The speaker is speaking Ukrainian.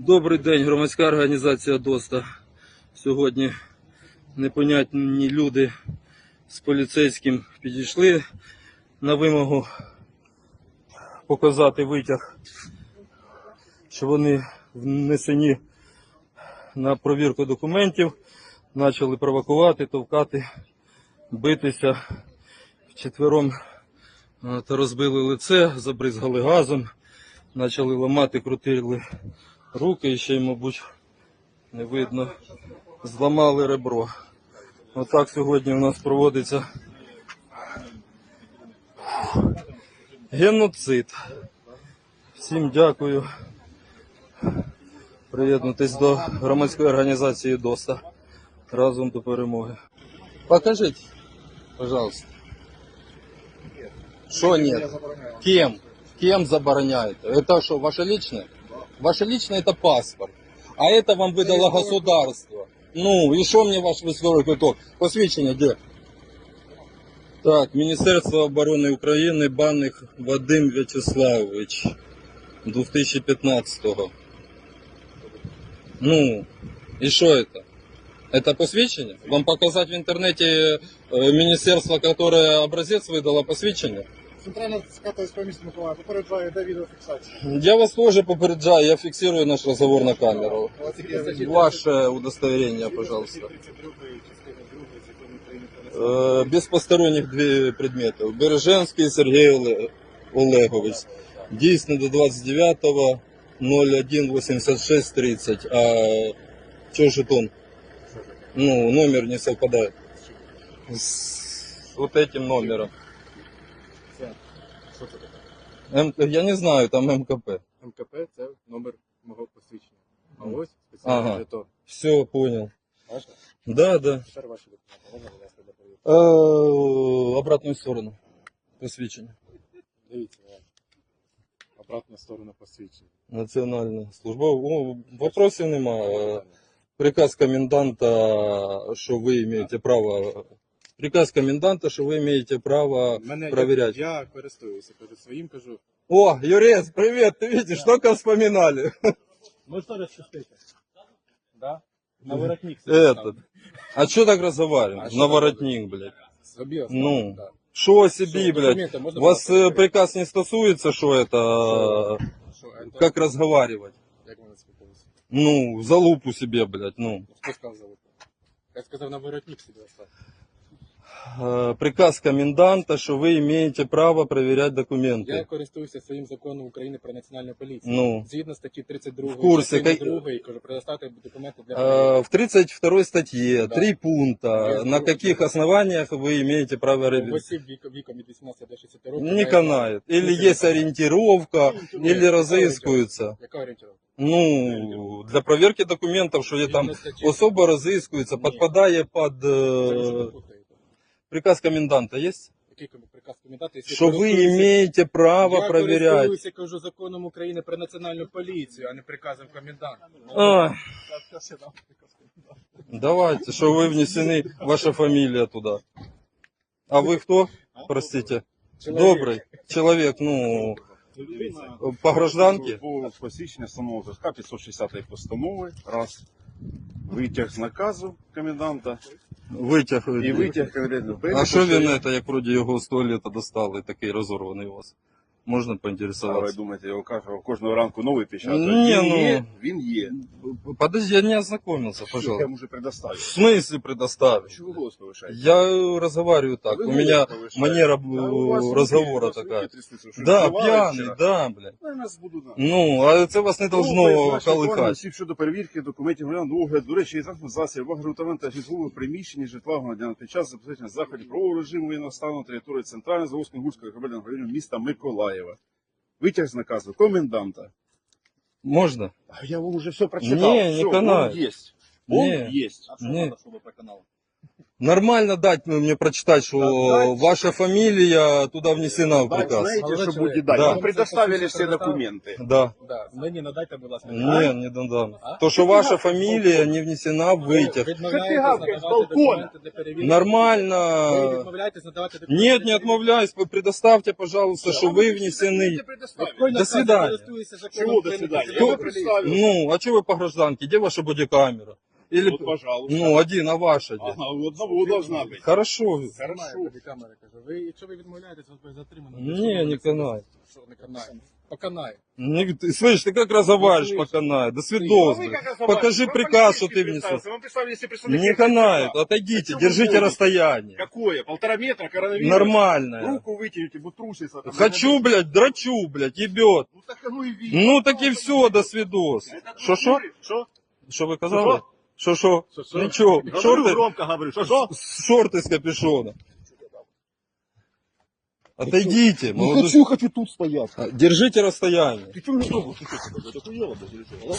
Добрий день, громадська організація ДОСТА. Сьогодні непонятні люди з поліцейським підійшли на вимогу показати витяг, що вони внесені на провірку документів, почали провокувати, товкати, битися вчетвером е, та розбили лице, забризгали газом, почали ламати, крутили руки ще й, мабуть, не видно, зламали ребро. Отак сьогодні у нас проводиться геноцид. Всім дякую. Приєднуйтесь до громадської організації ДОСТА. Разом до перемоги. Покажіть, пожалуйста. Что нет? Кем? Кем забороняете? Это что, ваше личное? Ваше личное это паспорт. А это вам выдало государство. Ну, и что мне ваш військовий квиток? Посвідчення де? Так, Міністерство оборони України, Банник Вадим Вячеславович. 2015-го. Ну, и что это? Это посвящение? Вам показать в интернете э, министерство, которое образец выдало посвящение? Центральна СП міста Миколаїв попереджає, де відеофіксація. Я вас тоже попереджаю, я фиксирую наш разговор на камеру. Ваше удостоверение, пожалуйста. 32 частина 2 закону України про Э, без посторонних две- предметов. Береженский Сергей Оле- Олегович. Дійсно до 29 01 86 30. А что жетон? Ну, номер не совпадает. С вот этим номером. Що це таке? М- я не знаю, там МКП. МКП це номер мого посвідчення. А ось спеціальний Ага. жетон. Все, понял. Бачите? Да, да. Тепер ваші документи. Можна внести для перевірки? Обратную сторону. Посвідчення. Дивіться, я. обратна сторона посвідчення. Національна служба. О, вопросів немає. Приказ коменданта, що ви маєте право. Приказ коменданта, що ви маєте право Мене, проверять. Я, я користуюся, кажу своїм, кажу. О, Юрец, привет, ты видишь, только вспоминали. Ми що розчастити? Да? На воротник. Этот. А что так разговариваем? А что На так воротник, блядь. Собі Ну. да. Что себе, Що, блядь? документи можна Вас було э, приказ не стосуется, что это, Що, це- как разговаривать? Як мене спілкувалися? Ну, за лупу себе, блядь, ну. Хто сказав за липу? Я сказав на воротник собі оставити. Э, Приказ коменданта, что вы имеете право проверять Я документы. користуюся своїм законом України про національну поліцію. Ну. Згідно статті 32 В курсі, частини кай- 2, кажу, предоставити документи для Э, перевірки. В 32 статье Да. три пункта. Я На знаю. каких основаниях вы имеете право В проверять? осіб вік- віком від 18 до 60 років. Не має канает. право. Или Ну, есть ориентировка, Ну, или яка разыскиваются. Яка орієнтировка? Ну, для проверки документов, что я там Згідно статті- особо разыскивается, Ні. подпадая под Це ви э, що ви плутаєте? приказ коменданта есть? Який ком- приказ коменданта? Якщо Что вы користуюся- имеете право Я проверять. користуюся, кажу, законом України про національну поліцію, а не приказом коменданта. А, давайте, что вы внесены, ваша фамилия туда. А вы кто? Простите. Чоловік. Добрый человек, ну, по гражданке? По посвідчення самого зразка 560 постанови, раз. Витяг з наказу коменданта Витяг. і витяг конкретно. А що він это, як вроді його з туалета достали, такий розорваний у вас? Можна А ви поінтересуватися? думаєте, його кожного, кожного ранку новий печатають? Ні, він ну. є, він є. Подожди, я не ознакомился, Я пожалуйста. можу В предоставити. смысле предоставить? Чого ви голос повишаєте? Я разговариваю так, Ви у голос меня повишаєте. манера Та у вас э, руки- разговора у вас руки такая. трясуться, що Да, вживали пьяный, вчора. да, блядь. Ну, я нас буду знати. Ну, а це вас не Ну, должно призначення форми колихати. осіб щодо перевірки документів громадян огляд, до речі, і транспорт засіб, агротамент та житлового приміщення житла громадян під час забезпечення заходів правового режиму воєнного стану на території центрального заводського гурського громадянного району міста Миколаєва. Витяг з наказу коменданта. Можна? А я вам уже все прочитал. Не, не Всё, канает. Он есть. Он Не. есть. Не. Нормально дать ну, мне прочитать, что дать. ваша фамилия туда внесена в Дать приказ. знаете, Молодой что человек. будет дать? Да. Вам предоставили все Предоставил. документы. Да. Да. Мені надайте, будь ласка. Не, не додам. А? То, что ваша фамилия не внесена в вытяг. Ви відмовляєтесь Ти гавкаєш з надавати балкона. документи для перевірки. Ви Нормально. відмовляєтесь надавати документи. Нет, для не отмовляюсь. Вы предоставьте, пожалуйста, что вы внесены. перевірки. До свидания. Користуєтеся законом Чего до України про свидания? Я цивільну бы поліцію. представил. Ну, а что вы по гражданке? Где ваша бодикамера? Или, Вот, пожалуйста. ну, один, а ваша где? Ага, у одного должна быть. Хорошо. Немає Хорошо. бодікамери, кажу. Ви, якщо ви відмовляєтесь, вас буде затримано. Не, не канай. Що не канає? По канає. Не, ты, слышь, ты как разговариваешь слышу. по канаю? До А свидос. вы блин. как разговариваете? Покажи Вам приказ, что полицейский ты внесу. представился, Вам представили все представники. Не канает. Отойдите, О чем вы держите говорите? расстояние. Какое? Полтора метра коронавирус? Нормальное. Руку вытяните, будет труситься. там. Хочу, блядь, драчу, блядь, ебет. Ну так оно и видно. Ну так и все, до свидос. Это Шо, шо? Что? Что вы сказали? Шо, шо? Шо, шо? Ничего, Говорю, шорты, громко говорю. Что, что? шорты с капюшона. Отойдите, Не молодой- хочу, хочу тут стоять. А, Держите расстояние. Ты что мне трогал? Ты что, блядь, охуела, блядь, или что, а?